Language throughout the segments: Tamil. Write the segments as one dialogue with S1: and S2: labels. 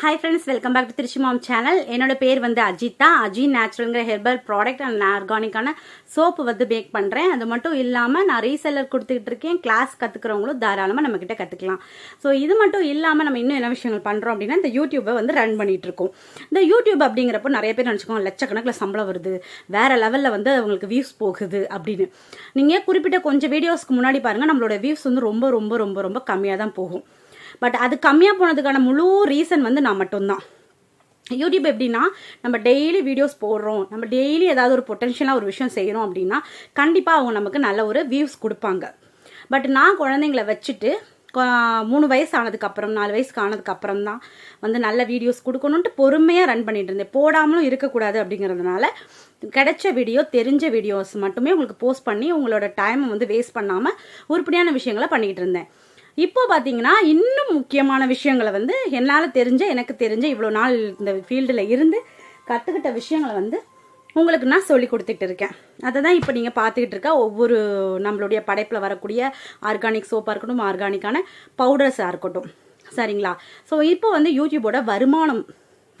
S1: Hi friends welcome back to Trichy mom channel என்னோட பேர் வந்து அஜிதா. அஜி நேச்சுரல்ங்கிற ஹெர்பல் ப்ராடக்ட் அண்ட் ஆர்கானிக்கான சோப்பு வந்து மேக் பண்ணுறேன் அது மட்டும் இல்லாமல் நான் ரீசெல்லர் கொடுத்துக்கிட்டு இருக்கேன். கிளாஸ் கற்றுக்கிறவங்களும் தாராளமாக நம்மக்கிட்ட கற்றுக்கலாம் ஸோ இது மட்டும் இல்லாமல் நம்ம இன்னும் என்ன விஷயங்கள் பண்ணுறோம் அப்படின்னா இந்த யூடியூப்பை வந்து ரன் பண்ணிகிட்டு இருக்கோம். இந்த யூடியூப் அப்படிங்கிறப்போ நிறைய பேர் நினச்சிக்கோங்க லட்சக்கணக்கில் சம்பளம் வருது. வேறு லெவலில் வந்து அவங்களுக்கு வியூஸ் போகுது அப்படின்னு. நீங்கள் குறிப்பிட்ட கொஞ்சம் வீடியோஸ்க்கு முன்னாடி பாருங்கள் நம்மளோட வியூஸ் வந்து ரொம்ப ரொம்ப ரொம்ப ரொம்ப கம்மியாக தான் போகும். பட் அது கம்மியாக போனதுக்கான முழு ரீசன் வந்து நான் மட்டும்தான். யூடியூப் எப்படின்னா நம்ம டெய்லி வீடியோஸ் போடுறோம். நம்ம டெய்லி ஏதாவது ஒரு பொட்டென்ஷியலாக ஒரு விஷயம் செய்கிறோம் அப்படின்னா கண்டிப்பாக அவங்க நமக்கு நல்ல ஒரு வியூஸ் கொடுப்பாங்க. பட் நான் குழந்தைங்கள வச்சுட்டு மூணு வயசு ஆனதுக்கப்புறம் நாலு வயசுக்கு ஆனதுக்கப்புறம் தான் வந்து நல்ல வீடியோஸ் கொடுக்கணுன்ட்டு பொறுமையாக ரன் பண்ணிட்டு இருந்தேன். போடாமலும் இருக்கக்கூடாது அப்படிங்கிறதுனால கிடைச்ச வீடியோ தெரிஞ்ச வீடியோஸ் மட்டுமே உங்களுக்கு போஸ்ட் பண்ணி உங்களோட டைமை வந்து வேஸ்ட் பண்ணாமல் உருப்படியான விஷயங்களை பண்ணிக்கிட்டு இருந்தேன். இப்போ பார்த்தீங்கன்னா இன்னும் முக்கியமான விஷயங்களை வந்து என்னால் தெரிஞ்ச எனக்கு தெரிஞ்ச இவ்வளோ நாள் இந்த ஃபீல்டில் இருந்து கற்றுக்கிட்ட விஷயங்களை வந்து உங்களுக்கு நான் சொல்லி கொடுத்துட்டு இருக்கேன். அதை தான் இப்போ நீங்கள் பார்த்துக்கிட்டு இருக்க ஒவ்வொரு நம்மளுடைய படைப்பில் வரக்கூடிய ஆர்கானிக் சோப்பாக இருக்கட்டும் ஆர்கானிக்கான பவுடர்ஸாக இருக்கட்டும். சரிங்களா? ஸோ இப்போ வந்து யூடியூபோட வருமானம்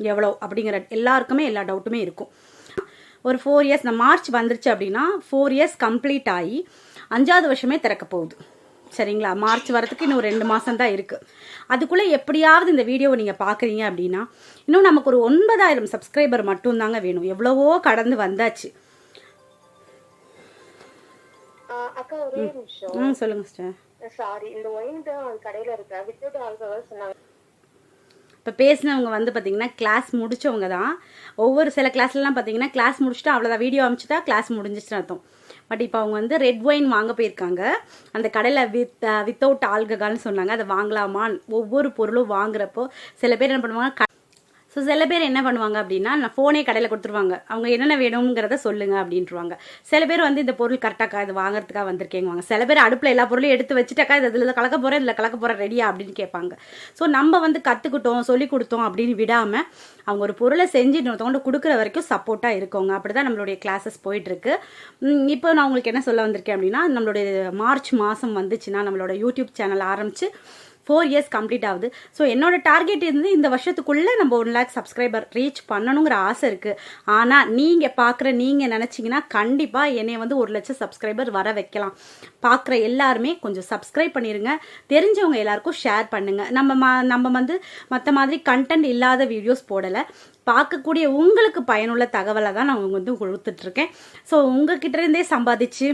S1: எவ்வளோ அப்படிங்கிற எல்லாருக்குமே எல்லா டவுட்டுமே இருக்கும். ஒரு ஃபோர் இயர்ஸ் இந்த மார்ச் வந்துருச்சு அப்படின்னா ஃபோர் இயர்ஸ் கம்ப்ளீட் ஆகி அஞ்சாவது வருஷமே திறக்க போகுது சரிங்களா? மார்ச் வரதுக்கு இன்னும் ரெண்டு மாதம் தான் இருக்குது அதுக்குள்ளே எப்படியாவது இந்த வீடியோவை நீங்கள் பார்க்குறீங்க அப்படின்னா இன்னும் நமக்கு ஒரு ஒன்பதாயிரம் சப்ஸ்கிரைபர் மட்டும்தாங்க வேணும். எவ்வளவோ கடந்து வந்தாச்சு. ம். சொல்லுங்கள் சிஸ்டர்
S2: சாரி இந்த ஒயின் தான் கடையில இருக்க. வித்தவுட் ஆல்கஹால் சொன்னாங்க.
S1: இப்போ பேசினவங்க வந்து பார்த்தீங்கன்னா கிளாஸ் முடிச்சவங்க தான் ஒவ்வொரு சில கிளாஸ்லலாம் பார்த்தீங்கன்னா கிளாஸ் முடிச்சுட்டா அவ்வளோதான் வீடியோ அமிச்சுட்டா கிளாஸ் முடிஞ்சிச்சுன்னு அர்த்தம். பட் இப்போ அவங்க வந்து ரெட் ஒயின் வாங்க போயிருக்காங்க. அந்த கடையில் வித் வித்தவுட் ஆல்கஹால்னு சொன்னாங்க. அதை வாங்கலாமான்னு ஒவ்வொரு பொருளும் வாங்குறப்போ சில பேர் என்ன பண்ணுவாங்க ஸோ சில பேர் என்ன பண்ணுவாங்க அப்படின்னா நான் ஃபோனே கடையில் கொடுத்துருவாங்க. அவங்க என்னென்ன வேணுங்கிறத சொல்லுங்க அப்படின்ட்டுருவாங்க. சில பேர் வந்து இந்த பொருள் கரெக்டாக்கா இது வாங்குறதுக்காக வந்திருக்கேங்குவாங்க. சில பேர் அடுப்பில் எல்லா பொருளையும் எடுத்து வச்சுட்டாக்கா இது இதில் கலக்க போகிறேன் இதில் கலக்க போகிறேன் ரெடியா அப்படின்னு கேட்பாங்க. ஸோ நம்ம வந்து கற்றுக்கிட்டோம் சொல்லி கொடுத்தோம் அப்படின்னு விடாமல் அவங்க ஒரு பொருளை செஞ்சு இன்னொருத்தவங்க கொடுக்குற வரைக்கும் சப்போர்ட்டாக இருக்கோங்க. அப்படி தான் நம்மளுடைய கிளாஸஸ் போயிட்டுருக்கு. இப்போ நான் உங்களுக்கு என்ன சொல்ல வந்திருக்கேன் அப்படின்னா நம்மளுடைய மார்ச் மாதம் வந்துச்சுன்னா நம்மளோட யூடியூப் சேனல் ஆரம்பித்து ஃபோர் இயர்ஸ் கம்ப்ளீட் ஆகுது. ஸோ என்னோட டார்கெட் இருந்து இந்த வருஷத்துக்குள்ளே நம்ம ஒன் லேக் சப்ஸ்கிரைபர் ரீச் பண்ணணுங்கிற ஆசை இருக்குது ஆனால் நீங்கள் பார்க்குற நீங்கள் நினச்சிங்கன்னா கண்டிப்பாக என்னை வந்து ஒரு லட்சம் சப்ஸ்கிரைபர் வர வைக்கலாம். பார்க்குற எல்லாருமே கொஞ்சம் சப்ஸ்கிரைப் பண்ணிடுங்க தெரிஞ்சவங்க எல்லாருக்கும் ஷேர் பண்ணுங்கள் நம்ம ம நம்ம வந்து மற்ற மாதிரி கண்டென்ட் இல்லாத வீடியோஸ் போடலை. பார்க்கக்கூடிய உங்களுக்கு பயனுள்ள தகவலை தான் நான் வந்து கொடுத்துட்ருக்கேன் ஸோ உங்ககிட்ட இருந்தே சம்பாதிச்சு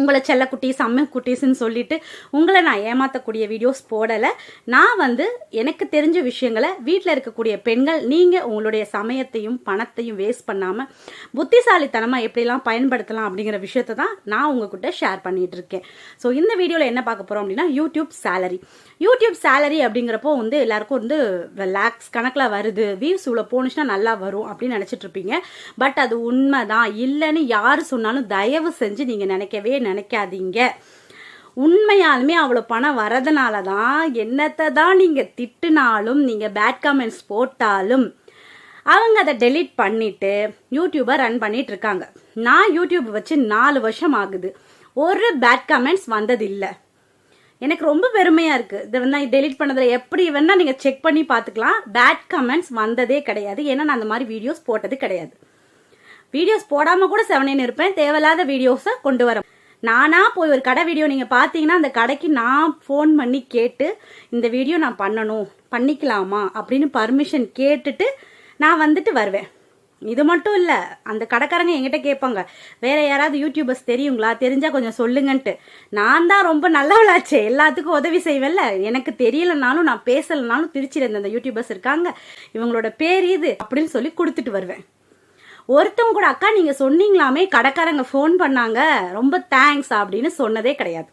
S1: உங்களை செல்லக்குட்டீஸ் செம்ம குட்டீஸ்ன்னு சொல்லிட்டு உங்களை நான் ஏமாற்றக்கூடிய வீடியோஸ் போடலை. நான் வந்து எனக்கு தெரிஞ்ச விஷயங்களை வீட்டில் இருக்கக்கூடிய பெண்கள் நீங்கள் உங்களுடைய சமயத்தையும் பணத்தையும் வேஸ்ட் பண்ணாமல் புத்திசாலித்தனமாக எப்படிலாம் பயன்படுத்தலாம் அப்படிங்கிற விஷயத்தை தான் நான் உங்ககிட்ட ஷேர் பண்ணிகிட்டு இருக்கேன். ஸோ இந்த வீடியோவில் என்ன பார்க்க போகிறோம் அப்படின்னா யூடியூப் சேலரி யூடியூப் சேலரி அப்படிங்கிறப்போ வந்து எல்லாருக்கும் வந்து லேக்ஸ் கணக்கில் வருது. வியூஸ் இவ்வளோ போணுச்சுன்னா நல்லா வரும் அப்படின்னு நினச்சிட்டு இருப்பீங்க. பட் அது உண்மை தான் இல்லைன்னு யார் சொன்னாலும் தயவு செஞ்சு நீங்கள் நினைக்கவே நினைக்காதீங்க. உண்மையாலுமே அவ்வளோ பணம் வரதுனால தான் என்னத்தை தான் நீங்கள் திட்டுனாலும் நீங்கள் பேட் கமெண்ட்ஸ் போட்டாலும் அவங்க அதை டெலீட் பண்ணிட்டு யூடியூபை ரன் பண்ணிட்டு இருக்காங்க. நான் யூடியூப் வச்சு நாலு வருஷம் ஆகுது. ஒரு பேட் கமெண்ட்ஸ் வந்ததில்லை. எனக்கு ரொம்ப பெருமையாக இருக்கு. இதை வந்து நான் டெலீட் பண்ணதில் எப்படி வேணால் நீங்கள் செக் பண்ணி பார்த்துக்கலாம். பேட் கமெண்ட்ஸ் வந்ததே கிடையாது. ஏன்னா நான் அந்த மாதிரி வீடியோஸ் போட்டது கிடையாது. வீடியோஸ் போடாமல் கூட செவனேன்னு இருப்பேன். தேவையில்லாத வீடியோஸை கொண்டு வரேன் நானா போய் ஒரு கடை வீடியோ நீங்கள் பார்த்தீங்கன்னா அந்த கடைக்கு நான் ஃபோன் பண்ணி கேட்டு இந்த வீடியோ நான் பண்ணணும் பண்ணிக்கலாமா அப்படின்னு பர்மிஷன் கேட்டுட்டு நான் வந்துட்டு வருவேன். இது மட்டும் இல்லை அந்த கடைக்காரங்க என்கிட்ட கேட்பாங்க வேற யாராவது யூடியூபர்ஸ் தெரியுங்களா? தெரிஞ்சா கொஞ்சம் சொல்லுங்கன்ட்டு. நான் தான் ரொம்ப நல்லவளாச்சே எல்லாத்துக்கும் உதவி செய்வேன்ல எனக்கு தெரியலனாலும் நான் பேசலைனாலும் திருச்சியில் இந்த யூடியூபர்ஸ் இருக்காங்க. இவங்களோட பேர் இது அப்படின்னு சொல்லி கொடுத்துட்டு வருவேன். ஒருத்தவங்க கூட அக்கா நீங்க சொன்னீங்களாமே கடைக்காரங்க ஃபோன் பண்ணாங்க ரொம்ப தேங்க்ஸ் அப்படின்னு சொன்னதே கிடையாது.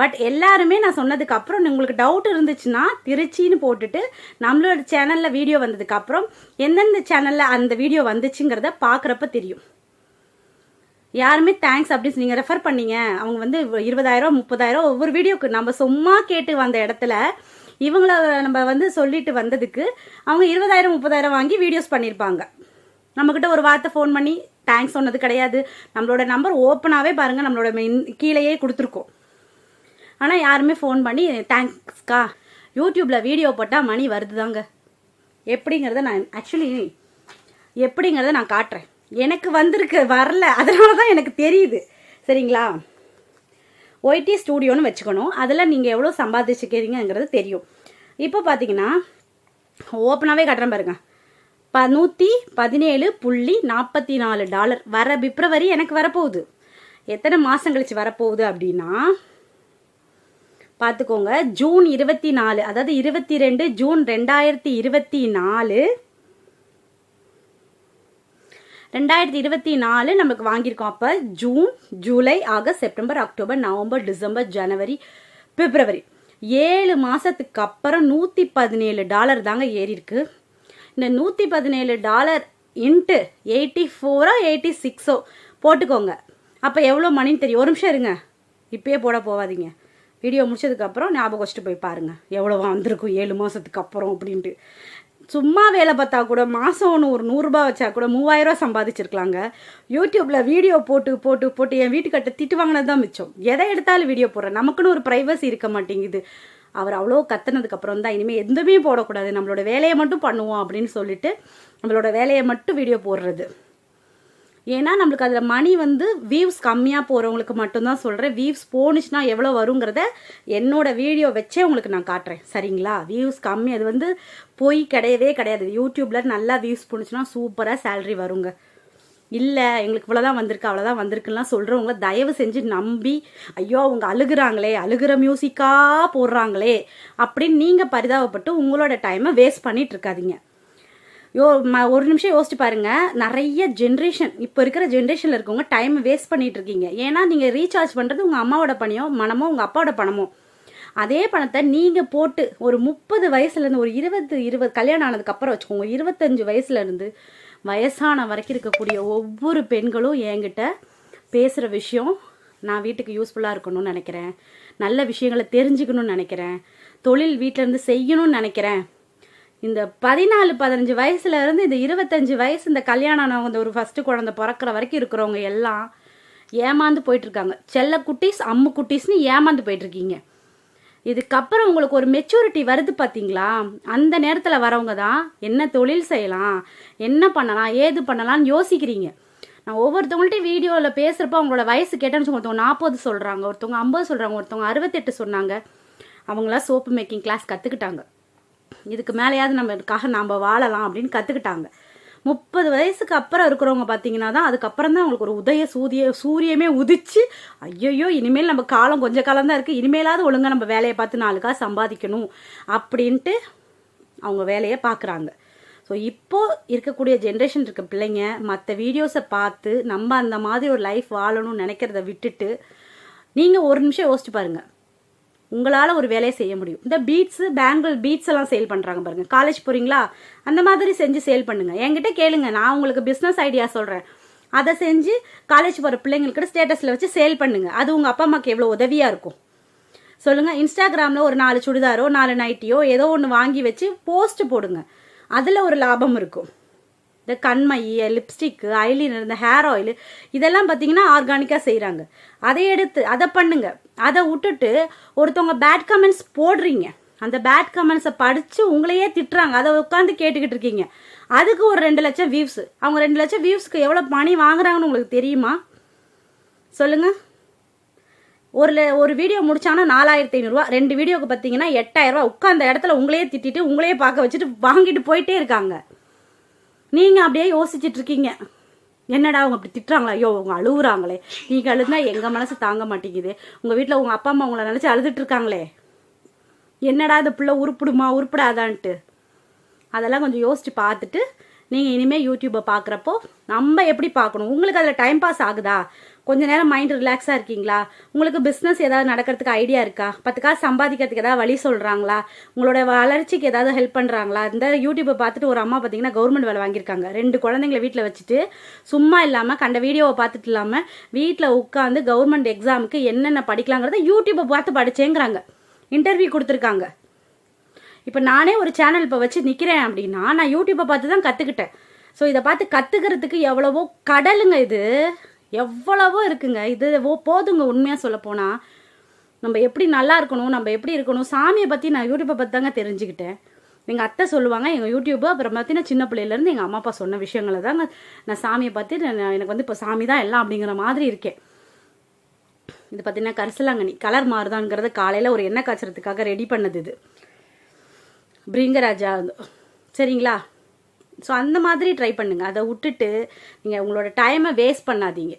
S1: பட் எல்லாருமே நான் சொன்னதுக்கு அப்புறம் உங்களுக்கு டவுட் இருந்துச்சுன்னா திருச்சின்னு போட்டுட்டு நம்மளோட சேனல்ல வீடியோ வந்ததுக்கு அப்புறம் எந்தெந்த சேனல்ல அந்த வீடியோ வந்துச்சுங்கிறத பார்க்குறப்ப தெரியும். யாருமே தேங்க்ஸ் அப்படின்னு நீங்க ரெஃபர் பண்ணீங்க. அவங்க வந்து இருபதாயிரம் முப்பதாயிரம் ஒவ்வொரு வீடியோக்கு நம்ம சும்மா கேட்டு வந்த இடத்துல இவங்கள நம்ம வந்து சொல்லிட்டு வந்ததுக்கு அவங்க இருபதாயிரம் முப்பதாயிரம் வாங்கி வீடியோஸ் பண்ணியிருப்பாங்க. நம்மக்கிட்ட ஒரு வார்த்தை ஃபோன் பண்ணி தேங்க்ஸ் சொன்னது கிடையாது. நம்மளோட நம்பர் ஓப்பனாகவே பாருங்க நம்மளோட மெயின் கீழேயே கொடுத்துருக்கோம். ஆனால் யாருமே ஃபோன் பண்ணி தேங்க்ஸ்க்கா யூடியூப்பில் வீடியோ போட்டால் மணி வருதுதாங்க. எப்படிங்கிறத நான் ஆக்சுவலி எப்படிங்கிறத நான் காட்டுறேன். எனக்கு வந்திருக்கு வரல. அதனால தான் எனக்கு தெரியுது. சரிங்களா? ஒய்டி ஸ்டூடியோன்னு வச்சுக்கணும். அதில் நீங்கள் எவ்வளோ சம்பாதிச்சுக்கிறீங்கிறது தெரியும். இப்போ பார்த்தீங்கன்னா ஓப்பனாகவே கட்டுறேன் பாருங்க. ப நூற்றி பதினேழு புள்ளி நாற்பத்தி நாலு டாலர். வர பிப்ரவரி எனக்கு வரப்போகுது. எத்தனை மாதம் கழிச்சு வரப்போகுது அப்படின்னா பார்த்துக்கோங்க ஜூன் இருபத்தி நாலு அதாவது இருபத்தி ரெண்டு ஜூன் ரெண்டாயிரத்தி இருபத்தி நாலு ரெண்டாயிரத்தி இருபத்தி நாலு நமக்கு வாங்கியிருக்கோம். அப்போ June July August September October November December ஜனவரி பிப்ரவரி. ஏழு மாதத்துக்கு அப்புறம் நூற்றி பதினேழு டாலர் தாங்க ஏறியிருக்கு. இந்த நூற்றி பதினேழு டாலர் இன்ட்டு எயிட்டி ஃபோரோ எயிட்டி சிக்ஸோ போட்டுக்கோங்க. அப்போ எவ்வளோ மணின்னு தெரியும்? ஒரு நிமிஷம் இருங்க. இப்பயே போட போகாதீங்க வீடியோ முடிச்சதுக்கப்புறம் ஞாபகம் வச்சுட்டு போய் பாருங்கள் எவ்வளோவா வந்திருக்கும்? ஏழு மாதத்துக்கு அப்புறம் அப்படின்ட்டு. சும்மா வேலை பார்த்தா கூட மாதம் ஒன்று ஒரு நூறுரூபா வச்சா கூட மூவாயிரரூவா சம்பாதிச்சிருக்கலாங்க. யூடியூப்பில் வீடியோ போட்டு போட்டு போட்டு என் வீட்டுக்கிட்ட திட்டு வாங்கினது தான் மிச்சம். எதை எடுத்தாலும் வீடியோ போடுறேன். நமக்குன்னு ஒரு ப்ரைவசி இருக்க மாட்டேங்குது. அவர் அவ்வளோ கத்துனதுக்கப்புறம் தான். இனிமேல் எதுவுமே போடக்கூடாது. நம்மளோட வேலையை மட்டும் பண்ணுவோம் அப்படின்னு சொல்லிட்டு நம்மளோட வேலையை மட்டும் வீடியோ போடுறது. ஏன்னா நம்மளுக்கு அதில் மணி வந்து வியூஸ் கம்மியாக போகிறவங்களுக்கு மட்டும்தான் சொல்கிறேன் வியூஸ் போணுச்சுன்னா எவ்வளோ வருங்கிறத என்னோட வீடியோ வச்சே உங்களுக்கு நான் காட்டுறேன். சரிங்களா? வியூஸ் கம்மி. அது வந்து போய் கிடையவே கிடையாது. யூடியூப்பில் நல்லா வியூஸ் போணுச்சுன்னா சூப்பராக சேல்ரி வருங்க. இல்லை எங்களுக்கு இவ்வளோதான் வந்திருக்கு அவ்வளோதான் வந்திருக்குலாம் சொல்கிறவங்கள தயவு செஞ்சு நம்பி ஐயோ அவங்க அழுகுறாங்களே அழுகிற மியூசிக்காக போடுறாங்களே அப்படின்னு நீங்கள் பரிதாபப்பட்டு உங்களோட டைமை வேஸ்ட் பண்ணிட்டு இருக்காதீங்க. யோ ம ஒரு நிமிஷம் யோசிச்சு பாருங்க. நிறைய ஜென்ரேஷன் இப்போ இருக்கிற ஜென்ரேஷனில் இருக்கவங்க டைம் வேஸ்ட் பண்ணிட்டு இருக்கீங்க. ஏன்னா நீங்கள் ரீசார்ஜ் பண்ணுறது உங்கள் அம்மாவோட பணியோ மனமோ உங்கள் அப்பாவோட பணமோ. அதே பணத்தை நீங்கள் போட்டு ஒரு முப்பது வயசுலேருந்து ஒரு இருபது இருபது கல்யாணம் ஆனதுக்கப்புறம் வச்சுக்கோங்க இருபத்தஞ்சு வயசுலேருந்து வயசான வரைக்கும் இருக்கக்கூடிய ஒவ்வொரு பெண்களும் என்கிட்ட பேசுகிற விஷயம் நான் வீட்டுக்கு யூஸ்ஃபுல்லாக இருக்கணும்னு நினைக்கிறேன். நல்ல விஷயங்களை தெரிஞ்சுக்கணும்னு நினைக்கிறேன். தொழில் வீட்டிலேருந்து செய்யணும்னு நினைக்கிறேன். இந்த பதினாலு பதினஞ்சு வயசுல இருந்து இந்த இருபத்தஞ்சு வயசு இந்த கல்யாணம் ஆனவங்க இந்த ஒரு ஃபஸ்ட்டு குழந்தை பிறக்கிற வரைக்கும் இருக்கிறவங்க எல்லாம் ஏமாந்து போயிட்டுருக்காங்க செல்ல குட்டீஸ் அம்மு குட்டீஸ்னு ஏமாந்து போயிட்டுருக்கீங்க இதுக்கப்புறம் உங்களுக்கு ஒரு மெச்சூரிட்டி வருது பார்த்தீங்களா அந்த நேரத்தில் வரவங்க தான் என்ன தொழில் செய்யலாம் என்ன பண்ணலாம் ஏது பண்ணலாம்னு யோசிக்கிறீங்க. நான் ஒவ்வொருத்தவங்கள்ட்டையும் வீடியோவில் பேசுகிறப்ப அவங்களோட வயசு கேட்டேன்னு ஒருத்தவங்க நாற்பது சொல்கிறாங்க ஒருத்தவங்க ஐம்பது சொல்கிறாங்க ஒருத்தவங்க அறுபத்தெட்டு சொன்னாங்க. அவங்களாம் சோப்பு மேக்கிங் கிளாஸ் கற்றுக்கிட்டாங்க இதுக்கு மேலேயாவது நம்மளுக்காக நாம் வாழலாம் அப்படின்னு கற்றுக்கிட்டாங்க முப்பது வயசுக்கு அப்புறம் இருக்கிறவங்க பார்த்தீங்கன்னா தான் அதுக்கப்புறம் தான் அவங்களுக்கு ஒரு உதய சூரிய சூரியமே உதிச்சு ஐயோ இனிமேல் நம்ம காலம் கொஞ்ச காலம் தான் இருக்குது இனிமேலாவது ஒழுங்காக நம்ம வேலையை பார்த்து நாளுக்கா சம்பாதிக்கணும் அப்படின்ட்டு அவங்க வேலையை பார்க்குறாங்க. ஸோ இப்போது இருக்கக்கூடிய ஜென்ரேஷன் இருக்க பிள்ளைங்க மற்ற வீடியோஸை பார்த்து நம்ம அந்த மாதிரி ஒரு லைஃப் வாழணும்னு நினைக்கிறத விட்டுட்டு நீங்கள் ஒரு நிமிஷம் யோசிச்சு பாருங்கள் உங்களால் ஒரு வேலையை செய்ய முடியும். இந்த பீட்ஸு பேங்கிள் பீட்ஸ் எல்லாம் சேல் பண்ணுறாங்க பாருங்கள் காலேஜ் போகிறீங்களா அந்த மாதிரி செஞ்சு சேல் பண்ணுங்கள் என்கிட்ட கேளுங்க. நான் உங்களுக்கு பிஸ்னஸ் ஐடியா சொல்கிறேன் அதை செஞ்சு காலேஜ் போகிற பிள்ளைங்களுக்கு ஸ்டேட்டஸில் வச்சு சேல் பண்ணுங்கள் அது உங்கள் அப்பா அம்மாவுக்கு எவ்வளோ உதவியாக இருக்கும். சொல்லுங்கள் இன்ஸ்டாகிராமில் ஒரு நாலு சுடிதாரோ நாலு நைட்டியோ ஏதோ ஒன்று வாங்கி வச்சு போஸ்ட் போடுங்க. அதில் ஒரு லாபம் இருக்கும். இந்த கண்மை லிப்ஸ்டிக்கு ஐலினர் இந்த ஹேர் ஆயில் இதெல்லாம் பார்த்தீங்கன்னா ஆர்கானிக்காக செய்கிறாங்க அதை எடுத்து அதை பண்ணுங்க. அதை விட்டுட்டு ஒருத்தவங்க பேட் கமெண்ட்ஸ் போடுறீங்க. அந்த பேட் கமெண்ட்ஸை படித்து உங்களையே திட்டுறாங்க. அதை உட்காந்து கேட்டுக்கிட்டு இருக்கீங்க. அதுக்கு ஒரு ரெண்டு லட்சம் வியூஸ் அவங்க ரெண்டு லட்சம் வியூஸ்க்கு எவ்வளோ பணி வாங்குறாங்கன்னு உங்களுக்கு தெரியுமா? சொல்லுங்கள் ஒரு ஒரு வீடியோ முடிச்சாங்கன்னா நாலாயிரத்தி ஐநூறுரூவா ரெண்டு வீடியோக்கு பார்த்தீங்கன்னா எட்டாயிரரூவா உட்காந்த இடத்துல உங்களையே திட்டிட்டு உங்களையே பார்க்க வச்சுட்டு வாங்கிட்டு போயிட்டே இருக்காங்க. நீங்கள் அப்படியே யோசிச்சுட்டு இருக்கீங்க. என்னடா அவங்க அப்படி திட்டுறாங்களா? ஐயோ அவங்க அழுகுறாங்களே நீங்கள் அழுதுனா எங்கள் மனசு தாங்க மாட்டேங்குது. உங்கள் வீட்டில் உங்கள் அப்பா அம்மா உங்களை நினச்சி அழுதுட்டு இருக்காங்களே. என்னடா இந்த பிள்ளை உருப்பிடுமா உருப்பிடாதான்ட்டு. அதெல்லாம் கொஞ்சம் யோசிச்சு பார்த்துட்டு நீங்கள் இனிமேல் யூடியூப்பை பார்க்குறப்போ நம்ம எப்படி பார்க்கணும் உங்களுக்கு அதில் டைம் பாஸ் ஆகுதா? கொஞ்ச நேரம் மைண்ட் ரிலாக்ஸாக இருக்கீங்களா? உங்களுக்கு பிஸ்னஸ் ஏதாவது நடக்கிறதுக்கு ஐடியா இருக்கா? பத்து காசு சம்பாதிக்கிறதுக்கு ஏதாவது வழி சொல்கிறாங்களா உங்களோட வளர்ச்சிக்கு ஏதாவது ஹெல்ப் பண்ணுறாங்களா இந்த யூடியூப்பை பார்த்துட்டு ஒரு அம்மா பார்த்தீங்கன்னா கவர்மெண்ட் வேலை வாங்கியிருக்காங்க. ரெண்டு குழந்தைங்களை வீட்டில் வச்சுட்டு சும்மா இல்லாமல் கண்ட வீடியோவை பார்த்துட்டு இல்லாமல் வீட்டில் உட்காந்து கவர்மெண்ட் எக்ஸாமுக்கு என்னென்ன படிக்கலாங்கிறத யூடியூப்பை பார்த்து படிச்சேங்கிறாங்க. இன்டர்வியூ கொடுத்துருக்காங்க. இப்போ நானே ஒரு சேனல் இப்போ வச்சு நிற்கிறேன் அப்படின்னா நான் யூடியூப்பை பார்த்து தான் கற்றுக்கிட்டேன் ஸோ இதை பார்த்து கற்றுக்கிறதுக்கு எவ்வளவோ கடலுங்க இது. எவ்வளவோ இருக்குங்க. இது போதுங்க உண்மையாக சொல்ல போனால் நம்ம எப்படி நல்லா இருக்கணும் நம்ம எப்படி இருக்கணும் சாமியை பற்றி நான் யூடியூப்பை பற்றி தாங்க தெரிஞ்சுக்கிட்டேன். எங்கள் அத்தை சொல்லுவாங்க எங்கள் யூடியூப்பு அப்புறம் பார்த்தீங்கன்னா சின்ன பிள்ளையிலேருந்து எங்கள் அம்மா அப்பா சொன்ன விஷயங்களை தாங்க நான் சாமியை பார்த்து நான் எனக்கு வந்து இப்போ சாமி தான் எல்லாம் அப்படிங்கிற மாதிரி இருக்கேன். இது பார்த்தீங்கன்னா கரிசலாங்கண்ணி கலர் மாறுதாங்கிறத காலையில் ஒரு எண்ணெய் காய்ச்சறதுக்காக ரெடி பண்ணது இது. பிரிங்கராஜா சரிங்களா? ஸோ அந்த மாதிரி ட்ரை பண்ணுங்க. அதை விட்டுட்டு நீங்கள் உங்களோட டைமை வேஸ்ட் பண்ணாதீங்க.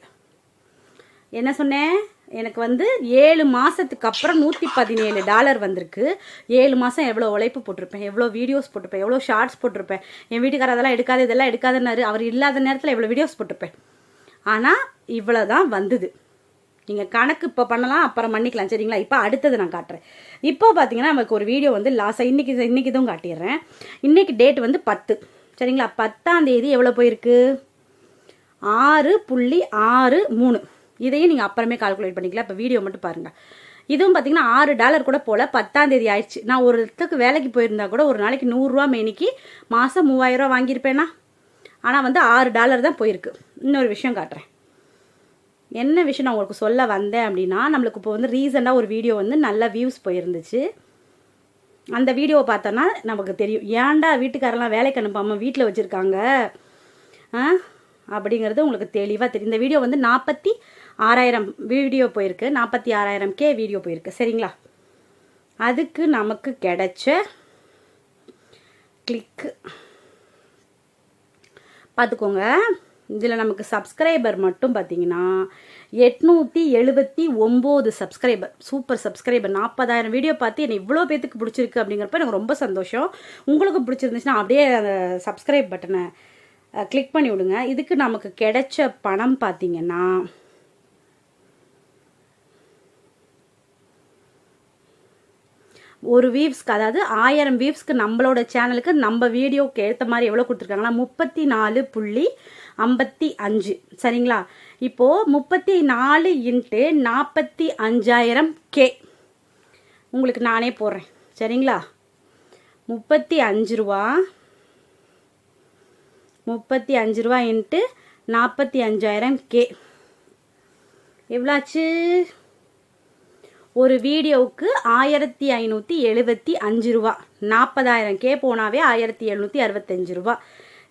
S1: என்ன சொன்னேன்? எனக்கு வந்து ஏழு மாதத்துக்கு அப்புறம் நூற்றி பதினேழு டாலர் வந்திருக்கு. ஏழு மாதம் எவ்வளோ உழைப்பு போட்டிருப்பேன் எவ்வளோ வீடியோஸ் போட்டிருப்பேன் எவ்வளோ ஷார்ட்ஸ் போட்டிருப்பேன். என் வீட்டுக்காரர் அதெல்லாம் எடுக்காது இதெல்லாம் எடுக்காதுன்னாரு. அவர் இல்லாத நேரத்தில் எவ்வளோ வீடியோஸ் போட்டிருப்பேன். ஆனால் இவ்வளோ தான் வந்தது. நீங்கள் கணக்கு இப்போ பண்ணலாம் அப்புறம் பண்ணிக்கலாம் சரிங்களா? இப்போ அடுத்தது நான் காட்டுறேன். இப்போ பார்த்தீங்கன்னா நமக்கு ஒரு வீடியோ வந்து லாஸாக இன்றைக்கி இன்னைக்கு இதுவும் காட்டிடுறேன். இன்றைக்கி டேட் வந்து பத்து. சரிங்களா? பத்தாம் தேதி எவ்வளோ போயிருக்கு? ஆறு புள்ளி ஆறு மூணு. இதையும் நீங்கள் அப்புறமே கால்குலேட் பண்ணிக்கலாம். இப்போ வீடியோ மட்டும் பாருங்கள் இதுவும் பார்த்தீங்கன்னா ஆறு டாலர் கூட போல் பத்தாம் தேதி ஆயிடுச்சு. நான் ஒரு இடத்துக்கு வேலைக்கு போயிருந்தா கூட ஒரு நாளைக்கு நூறுரூவா மேனிக்கு மாதம் மூவாயிரரூவா வாங்கியிருப்பேனா? ஆனால் வந்து ஆறு டாலர் தான் போயிருக்கு. இன்னொரு விஷயம் காட்டுறேன். என்ன விஷயம் நான் உங்களுக்கு சொல்ல வந்தேன் அப்படின்னா நம்மளுக்கு இப்போ வந்து ரீசெண்டாக ஒரு வீடியோ வந்து நல்ல வியூஸ் போயிருந்துச்சு. அந்த வீடியோவை பார்த்தோன்னா நமக்கு தெரியும். ஏன்டா வீட்டுக்காரெல்லாம் வேலைக்கு அனுப்பாமல் வீட்டில் வச்சுருக்காங்க? அப்படிங்கிறது உங்களுக்கு தெளிவாக தெரியும். இந்த வீடியோ வந்து நாற்பத்தி ஆறாயிரம் வீடியோ போயிருக்கு. நாற்பத்தி ஆறாயிரம் கே வீடியோ போயிருக்கு. சரிங்களா? அதுக்கு நமக்கு கிடைச்ச கிளிக்கு பார்த்துக்கோங்க. இதில் நமக்கு சப்ஸ்கிரைபர் மட்டும் பார்த்தீங்கன்னா எட்நூற்றி எழுபத்தி ஒம்பது சப்ஸ்கிரைபர் சூப்பர் சப்ஸ்கிரைபர் நாற்பதாயிரம் வீடியோ பார்த்து என்னை இவ்வளோ பேத்துக்கு பிடிச்சிருக்கு அப்படிங்கிறப்ப எனக்கு ரொம்ப சந்தோஷம். உங்களுக்கு பிடிச்சிருந்துச்சுன்னா அப்படியே அந்த சப்ஸ்கிரைப் பட்டனை கிளிக் பண்ணி விடுங்க. இதுக்கு நமக்கு கிடைச்ச பணம் பார்த்தீங்கன்னா ஒரு வீவ்ஸ்க்கு அதாவது ஆயிரம் வீவ்ஸ்க்கு நம்மளோட சேனலுக்கு நம்ம வீடியோக்கு ஏற்ற மாதிரி எவ்வளோ கொடுத்துருக்காங்கன்னா முப்பத்தி நாலு புள்ளி ஐம்பத்தி அஞ்சு. சரிங்களா? இப்போது முப்பத்தி நாலு இன்ட்டு நாற்பத்தி அஞ்சாயிரம் கே. உங்களுக்கு நானே போடுறேன். சரிங்களா? முப்பத்தி அஞ்சு ரூபா. முப்பத்தி அஞ்சு ரூபா இன்ட்டு நாற்பத்தி அஞ்சாயிரம் கே. எவ்வளாச்சு? ஒரு வீடியோவுக்கு ஆயிரத்தி ஐநூற்றி எழுபத்தி அஞ்சு ரூபா. நாற்பதாயிரம் கே போனாவே ஆயிரத்தி எழுநூற்றி அறுபத்தஞ்சு ரூபா.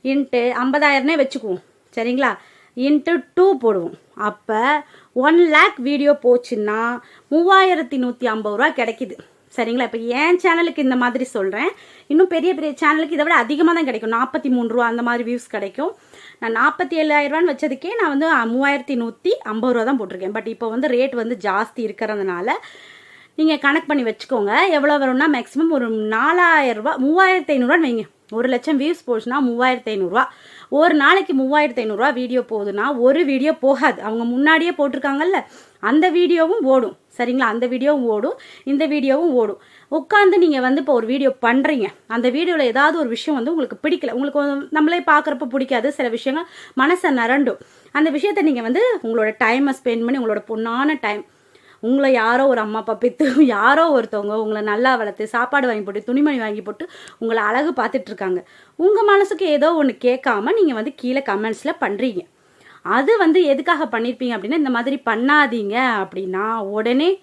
S1: இன்ட்டு ஐம்பதாயிரம்னே வச்சுக்குவோம். சரிங்களா? இன்ட்டு டூ போடுவோம். அப்போ ஒன் லேக் வீடியோ போச்சுன்னா மூவாயிரத்தி நூற்றி ஐம்பது ரூபா கிடைக்குது. சரிங்களா? இப்போ என் சேனலுக்கு இந்த மாதிரி சொல்கிறேன் இன்னும் பெரிய பெரிய சேனலுக்கு இதை விட அதிகமாக தான் கிடைக்கும். நாற்பத்தி மூணு ரூபா அந்த மாதிரி வியூஸ் கிடைக்கும். நான் நாற்பத்தி ஏழாயிரரூவான்னு வச்சதுக்கே நான் வந்து மூவாயிரத்தி நூற்றி ஐம்பது ரூபா தான் போட்டிருக்கேன். பட் இப்போ வந்து ரேட் வந்து ஜாஸ்தி இருக்கிறதுனால நீங்கள் கணக்கு பண்ணி வச்சுக்கோங்க. எவ்வளோ வரும்னா மேக்ஸிமம் ஒரு நாலாயிரரூபா மூவாயிரத்தி ஐநூறுரூவான்னு வைங்க. ஒரு லட்சம் வியூஸ் போச்சுன்னா மூவாயிரத்தி ஐநூறுரூவா ஒரு நாளைக்கு மூவாயிரத்தி ஐநூறுரூவா வீடியோ போகுதுன்னா ஒரு வீடியோ போகாது. அவங்க முன்னாடியே போட்டிருக்காங்கல்ல அந்த வீடியோவும் ஓடும். சரிங்களா? அந்த வீடியோவும் ஓடும் இந்த வீடியோவும் ஓடும். உட்காந்து நீங்கள் வந்து இப்போ ஒரு வீடியோ பண்ணுறீங்க அந்த வீடியோவில் ஏதாவது ஒரு விஷயம் வந்து உங்களுக்கு பிடிக்கல. உங்களுக்கு நம்மளே பார்க்குறப்ப பிடிக்காது. சில விஷயங்கள் மனசை நரண்டும். அந்த விஷயத்தை நீங்கள் வந்து உங்களோட டைமை ஸ்பெண்ட் பண்ணி உங்களோட பொண்ணான டைம் உங்களை யாரோ ஒரு அம்மா அப்பா பெற்று யாரோ ஒருத்தவங்க உங்களை நல்லா வளர்த்து சாப்பாடு வாங்கி போட்டு துணிமணி வாங்கி போட்டு உங்களை அழகு பார்த்துட்டு இருக்காங்க. உங்கள் மனசுக்கு ஏதோ ஒன்று கேட்காம நீங்கள் வந்து கீழே கமெண்ட்ஸில் பண்ணுறீங்க அது வந்து எதுக்காக பண்ணியிருப்பீங்க அப்படின்னா இந்த மாதிரி பண்ணாதீங்க அப்படின்னா உடனே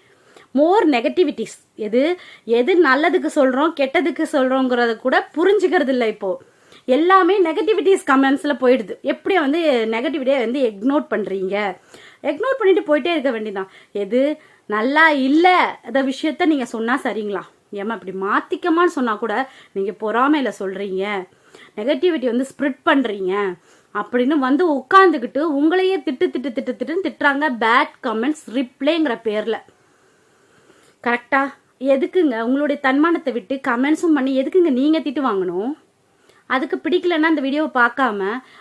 S1: மோர் நெகட்டிவிட்டிஸ் எது எது நல்லதுக்கு சொல்கிறோம் கெட்டதுக்கு சொல்கிறோங்கிறத கூட புரிஞ்சுக்கிறது இல்லை இப்போது எல்லாமே நெகட்டிவிட்டிஸ் கமெண்ட்ஸில் போயிடுது. எப்படி வந்து நெகட்டிவிட்டியை வந்து எக்னோட் பண்ணுறீங்க எக்னோர் பண்ணிட்டு போயிட்டே இருக்க வேண்டியதான் எது? நல்லா இல்லை அந்த விஷயத்த நீங்கள் சொன்னால் சரிங்களா? ஏமா இப்படி மாற்றிக்கமான்னு சொன்னால் கூட நீங்கள் பொறாமையில் சொல்கிறீங்க நெகட்டிவிட்டி வந்து ஸ்ப்ரிட் பண்ணுறீங்க அப்படின்னு வந்து உட்காந்துக்கிட்டு உங்களையே திட்டு திட்டு திட்டு திட்டுன்னு திட்டுறாங்க பேட் கமெண்ட்ஸ் ரிப்ளைங்கிற பேரில். கரெக்டா எதுக்குங்க? உங்களுடைய தன்மானத்தை விட்டு கமெண்ட்ஸும் பண்ணி எதுக்குங்க நீங்கள் திட்டு வாங்கணும்? அதுக்கு பிடிக்கலன்னா அந்த வீடியோவை பார்க்காம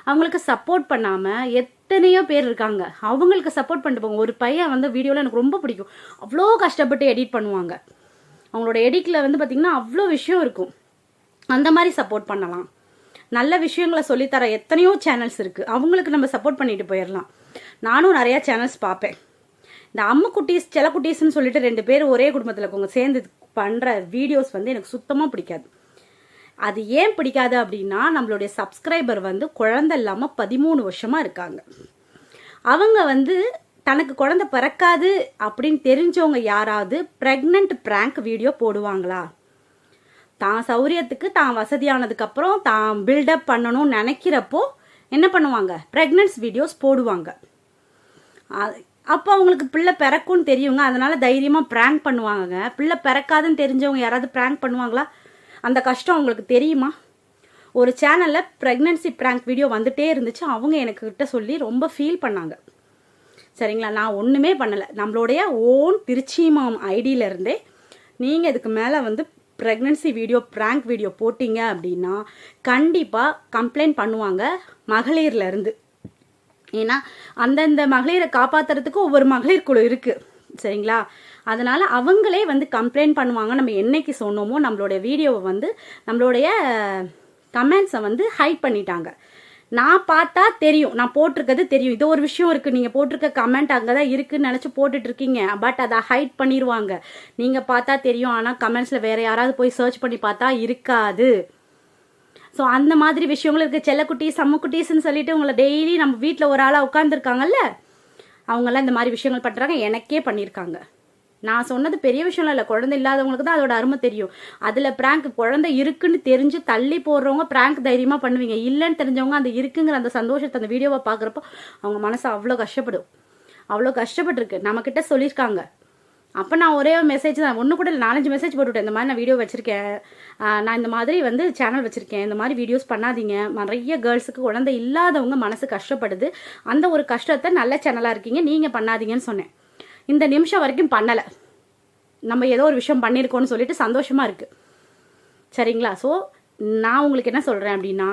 S1: அவங்களுக்கு சப்போர்ட் பண்ணாமல் எத் எத்தனையோ பேர் இருக்காங்க. அவங்களுக்கு சப்போர்ட் பண்ணிட்டு போங்க ஒரு பையன் வந்து வீடியோவில் எனக்கு ரொம்ப பிடிக்கும். அவ்வளோ கஷ்டப்பட்டு எடிட் பண்ணுவாங்க. அவங்களோட எடிட்டில் வந்து பார்த்திங்கன்னா அவ்வளோ விஷயம் இருக்கும். அந்த மாதிரி சப்போர்ட் பண்ணலாம். நல்ல விஷயங்களை சொல்லித்தர எத்தனையோ சேனல்ஸ் இருக்குது அவங்களுக்கு நம்ம சப்போர்ட் பண்ணிட்டு போயிடலாம் நானும் நிறையா சேனல்ஸ் பார்ப்பேன். இந்த அம்மு குட்டீஸ் செல சொல்லிட்டு ரெண்டு பேர் ஒரே குடும்பத்தில் இருக்கவங்க சேர்ந்து பண்ணுற வீடியோஸ் வந்து எனக்கு சுத்தமாக பிடிக்காது. அது ஏன் பிடிக்காது அப்படின்னா நம்மளுடைய சப்ஸ்கிரைபர் வந்து குழந்தை இல்லாமல் பதிமூணு வருஷமாக இருக்காங்க. அவங்க வந்து தனக்கு குழந்தை பிறக்காது அப்படின்னு தெரிஞ்சவங்க யாராவது ப்ரெக்னென்ட் ப்ராங்க் வீடியோ போடுவாங்களா? தான் சௌரியத்துக்கு தான் வசதியானதுக்கப்புறம் தான் பில்டப் பண்ணணும்னு நினைக்கிறப்போ என்ன பண்ணுவாங்க? ப்ரெக்னன்ஸ் வீடியோஸ் போடுவாங்க. அப்போ அவங்களுக்கு பிள்ளை பிறக்கும்னு தெரியுங்க. அதனால தைரியமாக ப்ராங்க் பண்ணுவாங்கங்க. பிள்ளை பிறக்காதுன்னு தெரிஞ்சவங்க யாராவது ப்ராங்க் பண்ணுவாங்களா? அந்த கஷ்டம் அவங்களுக்கு தெரியுமா? ஒரு சேனலில் ப்ரெக்னென்சி ப்ராங்க் வீடியோ வந்துட்டே இருந்துச்சு. அவங்க எனக்கு கிட்ட சொல்லி ரொம்ப ஃபீல் பண்ணாங்க. சரிங்களா? நான் ஒன்றுமே பண்ணலை. நம்மளுடைய ஓன் திருச்சி மாம் நீங்கள் இதுக்கு மேலே வந்து ப்ரெக்னென்சி வீடியோ ப்ராங்க் வீடியோ போட்டிங்க அப்படின்னா கண்டிப்பாக கம்ப்ளைண்ட் பண்ணுவாங்க மகளிர்லேருந்து ஏன்னா அந்தந்த மகளிரை காப்பாத்துறதுக்கு ஒவ்வொரு மகளிர் குழு இருக்குது சரிங்களா? அதனால் அவங்களே வந்து கம்ப்ளைண்ட் பண்ணுவாங்க. நம்ம என்னைக்கு சொன்னோமோ நம்மளுடைய வீடியோவை வந்து நம்மளுடைய கமெண்ட்ஸை வந்து ஹைட் பண்ணிட்டாங்க. நான் பார்த்தா தெரியும். நான் போட்டிருக்கிறது தெரியும். இது ஒரு விஷயம் இருக்குது நீங்கள் போட்டிருக்க கமெண்ட் அங்கே தான் இருக்குன்னு நினச்சி போட்டுட்டு இருக்கீங்க பட் அதை ஹைட் பண்ணிடுவாங்க நீங்கள் பார்த்தா தெரியும். ஆனால் கமெண்ட்ஸில் வேறு யாராவது போய் சர்ச் பண்ணி பார்த்தா இருக்காது. ஸோ அந்த மாதிரி விஷயங்களும் இருக்குது செல்லக்குட்டீஸ் சம்மக்குட்டீஸ்ன்னு சொல்லிட்டு உங்களை டெய்லி நம்ம வீட்டில் ஒரு ஆளாக உட்காந்துருக்காங்கல்ல அவங்கெல்லாம் இந்த மாதிரி விஷயங்கள் பண்ணுறாங்க எனக்கே பண்ணியிருக்காங்க. நான் சொன்னது பெரிய விஷயம் இல்லை குழந்தை இல்லாதவங்களுக்கு தான் அதோட அருமை தெரியும். அதில் பிராங்க் குழந்தை இருக்குன்னு தெரிஞ்சு தள்ளி போடுறவங்க பிராங்க் தைரியமாக பண்ணுவீங்க. இல்லைன்னு தெரிஞ்சவங்க அந்த இருக்குங்கிற அந்த சந்தோஷத்தை அந்த வீடியோவை பார்க்குறப்போ அவங்க மனசு அவ்வளோ கஷ்டப்படும். அவ்வளோ கஷ்டப்பட்டிருக்கு. நம்மக்கிட்ட சொல்லியிருக்காங்க. அப்போ நான் ஒரே மெசேஜ் தான். ஒன்று கூட இல்லை நாலஞ்சு மெசேஜ் போட்டுவிட்டேன் இந்த மாதிரி நான் வீடியோ வச்சுருக்கேன். நான் இந்த மாதிரி வந்து சேனல் வச்சுருக்கேன். இந்த மாதிரி வீடியோஸ் பண்ணாதீங்க. நிறைய கேர்ள்ஸுக்கு குழந்தை இல்லாதவங்க மனசு கஷ்டப்படுது. அந்த ஒரு கஷ்டத்தை நல்ல சேனலாக இருக்கீங்க. நீங்கள் பண்ணாதீங்கன்னு சொன்னேன். இந்த நிமிஷம் வரைக்கும் பண்ணலை. நம்ம ஏதோ ஒரு விஷயம் பண்ணியிருக்கோன்னு சொல்லிட்டு சந்தோஷமாக இருக்குது சரிங்களா? ஸோ நான் உங்களுக்கு என்ன சொல்கிறேன் அப்படின்னா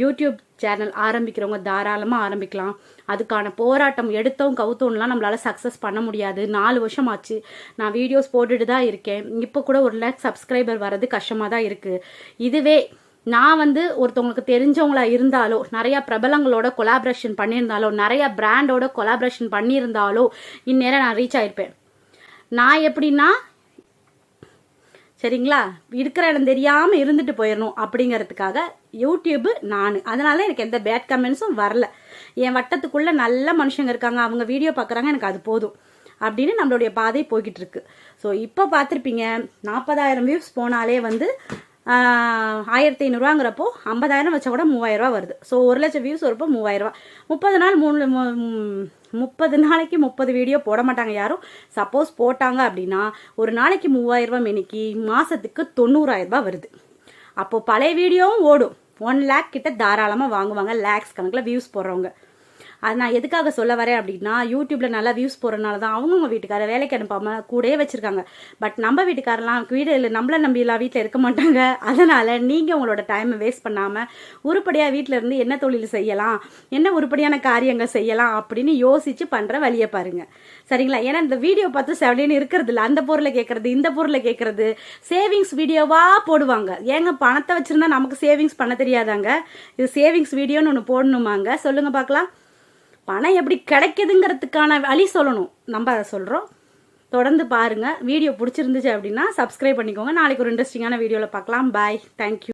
S1: யூடியூப் சேனல் ஆரம்பிக்கிறவங்க தாராளமாக ஆரம்பிக்கலாம். அதுக்கான போராட்டம் எடுத்தோம் கவுத்தோம்லாம் நம்மளால் சக்ஸஸ் பண்ண முடியாது. நாலு வருஷம் ஆச்சு நான் வீடியோஸ் போட்டுட்டு தான் இருக்கேன். இப்போ கூட ஒரு லேக் சப்ஸ்கிரைபர் வர்றது கஷ்டமாக தான் இருக்குது இதுவே நான் வந்து ஒருத்தவங்களுக்கு தெரிஞ்சவங்களா இருந்தாலோ நிறைய பிரபலங்களோட கொலாபரேஷன் பண்ணியிருந்தாலோ நிறைய பிராண்டோட கொலாபரேஷன் பண்ணியிருந்தாலோ இந்நேரம் நான் ரீச் ஆயிருப்பேன். நான் எப்படின்னா சரிங்களா? இருக்கிற இடம் தெரியாமல் இருந்துட்டு போயிடணும் அப்படிங்கிறதுக்காக யூடியூப் நான். அதனால எனக்கு எந்த பேட் கமெண்ட்ஸும் வரல. என் வட்டத்துக்குள்ளே நல்ல மனுஷங்க இருக்காங்க. அவங்க வீடியோ பார்க்குறாங்க எனக்கு அது போதும் அப்படின்னு நம்மளுடைய பாதை போய்கிட்டு இருக்கு ஸோ இப்போ பார்த்துருப்பீங்க நாற்பதாயிரம் வியூஸ் போனாலே வந்து ஆயிரத்தி ஐநூறுரூவாங்கிறப்போ ஐம்பதாயிரம் வச்சா கூட மூவாயிரரூவா வருது. ஸோ ஒரு லட்சம் வியூஸ் வரப்போ மூவாயிரரூவா முப்பது நாள் மூணு முப்பது நாளைக்கு முப்பது வீடியோ போட மாட்டாங்க யாரும். சப்போஸ் போட்டாங்க அப்படின்னா ஒரு நாளைக்கு மூவாயிரம் ரூபாய் மாதத்துக்கு மாசத்துக்கு தொண்ணூறாயிரம் ரூபாய் வருது. அப்போ பழைய வீடியோவும் ஓடும். ஒன் லேக் கிட்ட தாராளமாக வாங்குவாங்க லேக்ஸ் கணக்கில் வியூஸ் போடுறவங்க. அது நான் எதுக்காக சொல்ல வரேன் அப்படின்னா யூடியூப்ல நல்லா வியூஸ் போறதுனால தான் அவங்கவுங்க வீட்டுக்கார வேலைக்கு அனுப்பாம கூடயே வச்சிருக்காங்க. பட் நம்ம வீட்டுக்காரெல்லாம் வீடு இல்லை நம்மள நம்பிலாம் வீட்டில் இருக்க மாட்டாங்க. அதனால நீங்க உங்களோட டைமை வேஸ்ட் பண்ணாம உருப்படியா வீட்டில இருந்து என்ன தொழில் செய்யலாம் என்ன உருப்படியான காரியங்கள் செய்யலாம் அப்படின்னு யோசிச்சு பண்ற வழியை பாருங்க. சரிங்களா? ஏன்னா இந்த வீடியோ பார்த்து செவலின்னு இருக்கிறது இல்லை அந்த பொருளை கேட்கறது இந்த பொருளை கேட்கறது சேவிங்ஸ் வீடியோவா போடுவாங்க. ஏங்க பணத்தை வச்சிருந்தா நமக்கு சேவிங்ஸ் பண்ண தெரியாதாங்க? இது சேவிங்ஸ் வீடியோன்னு ஒன்று போடணுமாங்க? சொல்லுங்க பார்க்கலாம். பணம் எப்படி கிடைக்குதுங்கிறதுக்கான வழி சொல்லணும். நம்ம அதை சொல்கிறோம் தொடர்ந்து பாருங்கள் வீடியோ பிடிச்சிருந்துச்சு அப்படின்னா சப்ஸ்கிரைப் பண்ணிக்கோங்க. நாளைக்கு ஒரு இன்ட்ரெஸ்டிங்கான வீடியோவில் பார்க்கலாம். Bye thank you